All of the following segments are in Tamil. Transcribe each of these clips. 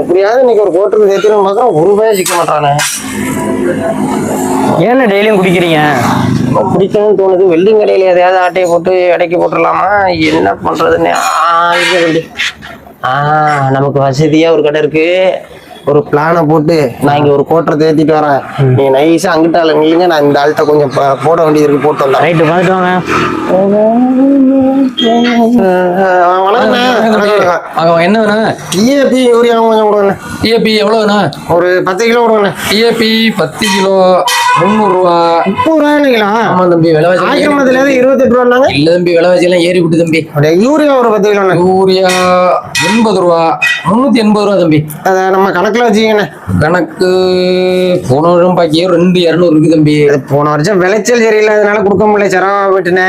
எப்படியாவது இன்னைக்கு ஒரு கோட்டுக்கு சேர்த்துன்னு பார்க்குறோம். ஒரு ரூபாய் சிக்க மாட்டானே. ஏன்னா டெய்லியும் குடிக்கிறீங்க? பிடிக்கணும்னு தோணுது. வெல்டிங் கடையில் எதையாவது ஆட்டையை போட்டு இடைக்கி போட்டுடலாமா? என்ன பண்ணுறதுன்னு ஆ ஆ நமக்கு வசதியாக ஒரு கடை இருக்கு. ஒரு பிளானை போட்டு நான் இங்கே ஒரு கோட்டரை தேத்திட்டு வரேன். நீ நைஸாக அங்கிட்டால நில்லுங்க. நான் இந்த ஆள்கிட்ட கொஞ்சம் போட வேண்டியது இருக்கு போட்டு வந்தேன் ரைட்டு பார்த்துட்டு வாங்க வணக்கண்ணே வணக்கம். என்ன வேணும் டிஏபி யூரியா கொஞ்சம் கொடுங்கண்ணே. டிஏபி எவ்வளோ வேணும் ஒரு பத்து கிலோ கொடுங்கண்ணே. டிஏபி பத்து கிலோ. முந்நூறுரூவா முப்பது ரூபாய்ங்களா ஆமா தம்பி விலைவாசி ஆயிரமத்துல இருந்து இருபத்தெட்டு ரூபாங்க இல்ல தம்பி விலைவாசி எல்லாம் ஏறி விட்டு தம்பி. அப்படியே யூரியா ஒரு பத்து யூரியா எண்பது ரூபா. முந்நூத்தி எண்பது ரூபா தம்பி. அதை நம்ம கணக்குல வச்சுக்கண்ணே கணக்கு போன வருஷம் பாக்கியே ரெண்டு இரநூறு இருக்கு தம்பி. போன வருஷம் விளைச்சல் சரியில்லாதனால கொடுக்க முடியல சரவா போயிட்டுனே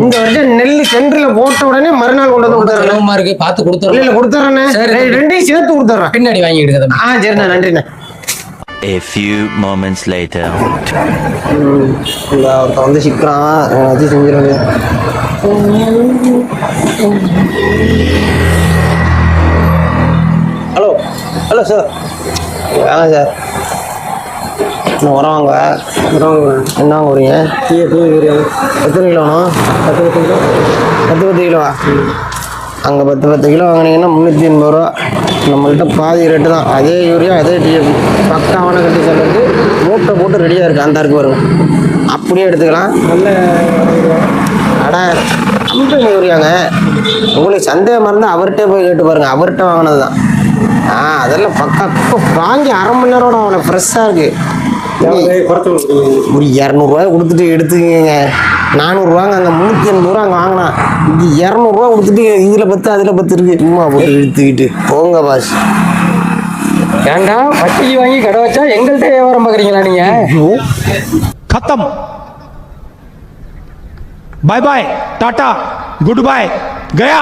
இந்த வருஷம் நெல் சென்ட்ரில போட்ட உடனே மறுநாள் கொண்டு வந்து கொடுத்துறேன் இருக்கு பார்த்து இல்ல கொடுத்துறேன் இல்ல கொடுத்துறேண்ணே. ரெண்டையும் சேர்த்து கொடுத்துறேன். பின்னாடி வாங்கிடுங்க தம்பி. ஆ சரிண்ணே நன்றிண்ணே. A few moments later. ஒருத்தன் வந்து சிக்கிறான். அது செஞ்சிருவாங்க. Hello hello sir. வாங்க சார். இன்னும் உரம் வாங்க. உரம் என்ன வாங்க வரீங்க எத்தனை கிலோ வேணும்? பத்து பத்து கிலோ. பத்து பத்து கிலோவா? அங்கே பத்து பத்து கிலோ வாங்கினீங்கன்னா முந்நூற்றி எண்பது ரூபா. நம்மள்ட்ட பாதி ரேட்டு தான். அதே யூரியா அதே டிஎப்பி பக்காவான கண்டிஷன் வந்து மூட்டை போட்டு ரெடியாக இருக்குது அந்த இருக்கு பாருங்க. அப்படியே எடுத்துக்கலாம். நல்ல அட கம்பெனி யூரியாங்க. உங்களுக்கு சந்தேகமாக இருந்தால் அவர்கிட்ட போய் கேட்டு பாருங்கள் அவர்கிட்ட வாங்கினது தான் ஆ அதெல்லாம் பக்கா இப்போ வாங்கி அரை மணி நேரம் அவனை ஃப்ரெஷ்ஷாக இருக்குது ஒரு இரநூறுவா கொடுத்துட்டு எடுத்துக்கங்க. நானூறுரூவாங்க அங்கே முந்நூற்றி எண்பது ரூபா அங்கே வாங்கினா. இது இரநூறுவா கொடுத்துட்டு இதில் பத்து அதில் பத்து இருக்கு. சும்மா போட்டு எடுத்துக்கிட்டு போங்க பாஸ் ஏண்டா? வட்டிக்கு வாங்கி கடை வச்சா எங்கள்கிட்ட வியாபாரம் பார்க்குறீங்களா நீங்கள் கத்தம். Bye bye tata good bye Gaya